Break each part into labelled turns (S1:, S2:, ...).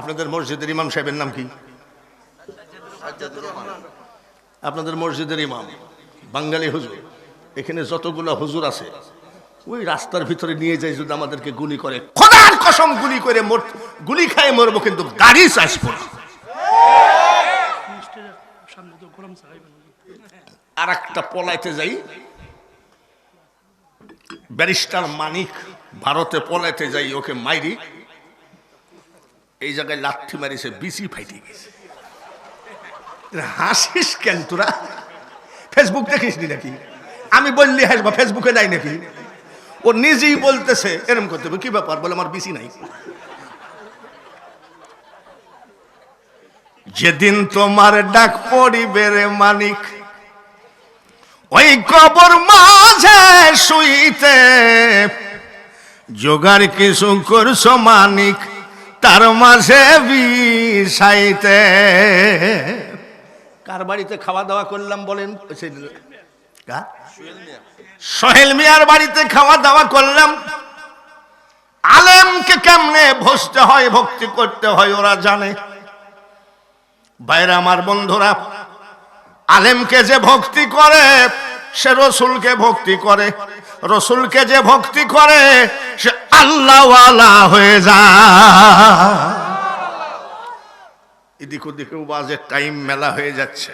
S1: আপনাদের মসজিদের ইমাম সাহেবের নাম কি? আপনাদের মসজিদের ইমাম, বাঙালি হুজুর। এখানে যতগুলো হুজুর আছে, ওই রাস্তার ভিতরে নিয়ে যায় যদি আমাদেরকে গুলি করে। খোদার কসম গুলি করে মোর গুলি খায় মরবো কিন্তু গাড়ি চাষবো আর একটা পলাইতে যাই। ব্যারিস্টার মানিক ভারতে পলাইতে যাই, ওকে মাইরি। এই জায়গায় লাথি মারিছে বিসি ফাইটে গেছে। হাসিস কেন তোরা? ফেসবুক দেখিস নি নাকি? আমি বললি হাসবা ফেসবুকে নাই নাকি? ও নিজেই বলতেছে, এরম করতে হবে, কি ব্যাপার? বলে আমার বিসি নাই। যেদিন তোমার ডাক পড়িবে রে মানিক, ওই কবর মাঝে শুইতে, জোগাড় কিছু করছ মানিক। তার মাঝে বিষাইতে। কার বাড়িতে খাওয়া দাওয়া করলাম বলেন? সোহেল মিয়ার বাড়িতে খাওয়া দাওয়া করলাম। আলেমকে কেমনে ভসতে হয়, ভক্তি করতে হয় ওরা জানে। বাইরে আমার বন্ধুরা, আলেমকে যে ভক্তি করে, সে রসুলকে ভক্তি করে। রসুলকে যে ভক্তি করে, সে আল্লাহওয়ালা হয়ে যায়। এদিক ওদিকে বাজে টাইম মেলা হয়ে যাচ্ছে।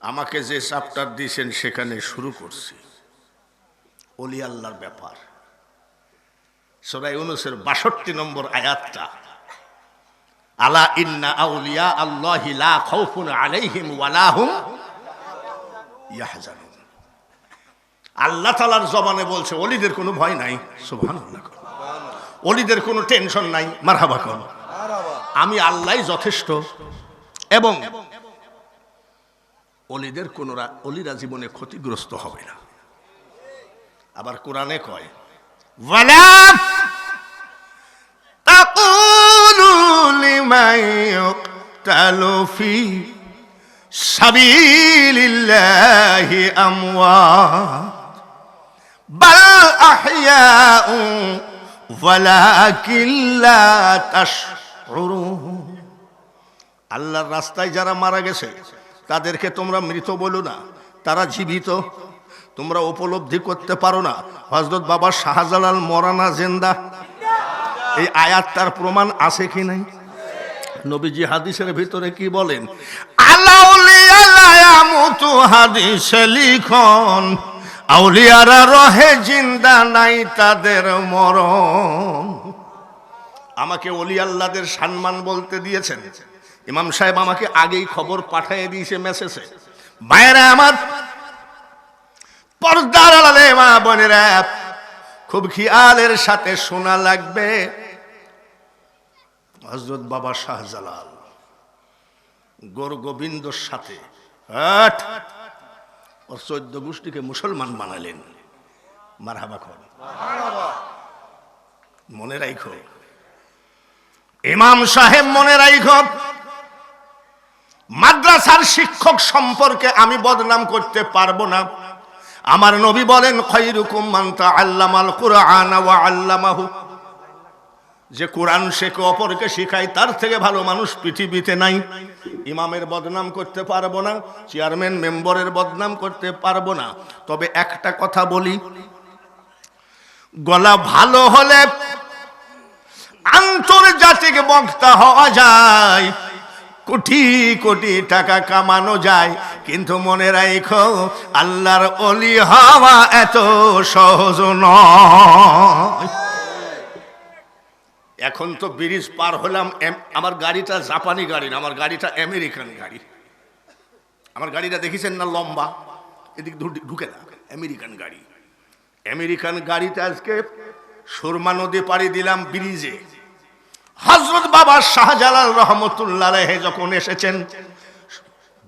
S1: আমাকে যে চাপ্টার দিয়েছেন, সেখানে শুরু করছি। অলি আল্লাহর ব্যাপার। সরাই অনুসের বাষট্টি নম্বর আয়াতটা, আলা ইন্না আউলিয়া আল্লাহি লা খাউফুন আলাইহিম ওয়ালা হুম ইয়াহজানুন। আল্লাহ তালার জবানে বলছে অলিদের কোনো ভয় নাই। সুভান অলিদের কোনো টেনশন নাই। মারহাবা কর। আমি আল্লাহ যথেষ্ট। এবং অলিদের কোন অলিরা জীবনে ক্ষতিগ্রস্ত হবে না। আবার কোরআনে কয় আমওয়া। بل أحياء ولكن لا تشعرون আল্লাহর রাস্তায় যারা মারা গেছে তাদেরকে তোমরা মৃত বলো না তারা জীবিত তোমরা উপলব্ধি করতে পারো না হজরত বাবা শাহজালাল মরানা জেন্দা এই আয়াত তার প্রমাণ আছে কি নাই নবীজি হাদিসের ভিতরে কি বলেন আলাউলিয়ালায়ামুতু হাদিসে লিখন আউলিয়ারা রহে জিন্দা নাই তাদের মরণ। আমাকে অলি আল্লাদের সম্মান বলতে দিয়েছেন। ইমাম সাহেব আমাকে আগেই খবর পাঠিয়ে দিয়েছে মেসেজে। বাইরে আমার পর্দার আড়ালে মা বোনেরা খুব খেয়ালের সাথে শোনা লাগবে। হজরত বাবা শাহজালাল গোর গোবিন্দর সাথে আট, ওর চোদ্দ গোষ্ঠীকে মুসলমান বানালেন। মারহাবা খন মনে রাইখো। ইমাম সাহেব মনে রাইখো মাদ্রাসার শিক্ষক সম্পর্কে আমি বদনাম করতে পারব না। আমার নবী বলেন খৈরুকুম মান্তা আল্লামাল কুরআন ওয়া আল্লামাহু। যে কোরআন শেখে অপরকে শিখায়, তার থেকে ভালো মানুষ পৃথিবীতে নাই। ইমামের বদনাম করতে পারব না, চেয়ারম্যান, মেম্বারের বদনাম করতে পারব না। তবে একটা কথা বলি, গলা ভালো হলে আন্তর্জাতিক বক্তা হওয়া যায়, কোটি কোটি টাকা কামানো যায়। কিন্তু মনে রাখো আল্লাহর অলি হওয়া এত সহজ নয়। এখন তো ব্রিজ পার হলাম আমার গাড়িটা জাপানি গাড়ি না, আমার গাড়িটা আমেরিকান গাড়ি। আমার গাড়িটা দেখেছেন না লম্বা? এদিক ঢুকে না আমেরিকান গাড়ি। আমেরিকান গাড়িতে আজকে সুরমা নদী পাড়ি দিলাম ব্রিজে। হজরত বাবা শাহজালাল রহমতুল্লাহ রেহে যখন এসেছেন,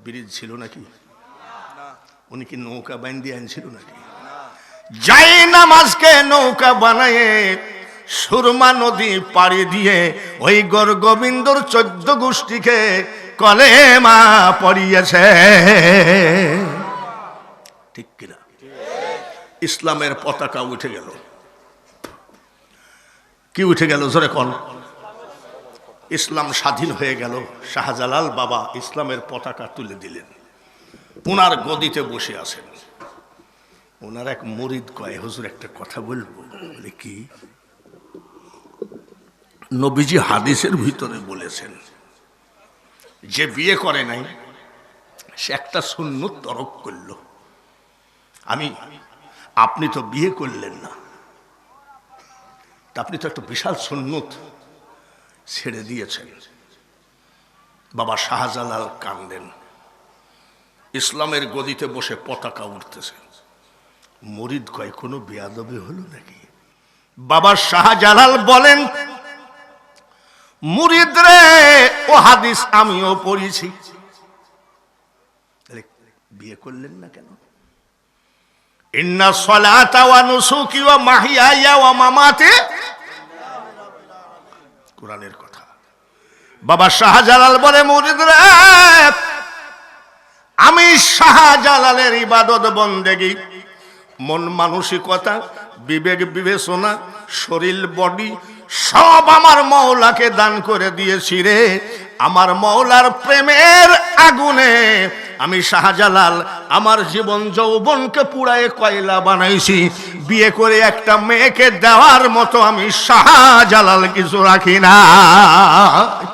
S1: ব্রিজ ছিল নাকি? উনি কি নৌকা বান্ধিয়ে আনছিল নাকি? যাই নামাজকে নৌকা বানায়ে সুরমা নদী পাড়ি দিয়ে ওই গর গোবিন্দর চোদ্দ গোষ্ঠীকে কলেমা পড়িয়েছে। ঠিক কিনা? ইসলামের পতাকা উঠে গেল। কি উঠে গেল জোরে কন? ইসলাম স্বাধীন হয়ে গেল। শাহজালাল বাবা ইসলামের পতাকা তুলে দিলেন। ওনার গদিতে বসে আছেন। ওনার এক মরিদ কয়, হুজুর, একটা কথা বলব। বলে, কি? নবীজি হাদিসের ভিতরে বলেছেন, যে বিয়ে করে নাই, সে একটা সুন্নত তরক করল। আমি, আপনি তো বিয়ে করলেন না। আপনি তো একটা বিশাল সুন্নত ছেড়ে দিয়েছেন। বাবা শাহজালাল কান্দেন ইসলামের গদিতে বসে পতাকা উঠতেছে। মরিদ কয়, কোনো বেয়াদবে হলো নাকি? বাবা শাহজালাল বলেন মুরিদ রে ও হাদিস আমিও পড়েছি। বিয়ে করলেন না কেন? ইন্না সলাতা ওয়া নুসুকি ওয়া মাহিয়ায়া ওয়া মামাতি। কোরআনের কথা। বাবা শাহজালাল বলে মুরিদ রে আমি শাহজালালের ইবাদত বন্দেগি। মন মানসিকতা বিবেক বিবেচনা শরীর বডি সব আমার মৌলাকে দান করে দিয়েছি রে। আমার মৌলার প্রেমের আগুনে আমি শাহজালাল আমার জীবন যৌবনকে পুড়ায় কয়লা বানাইছি। বিয়ে করে একটা মেয়েকে দেওয়ার মতো আমি শাহজালাল কিছু রাখি না।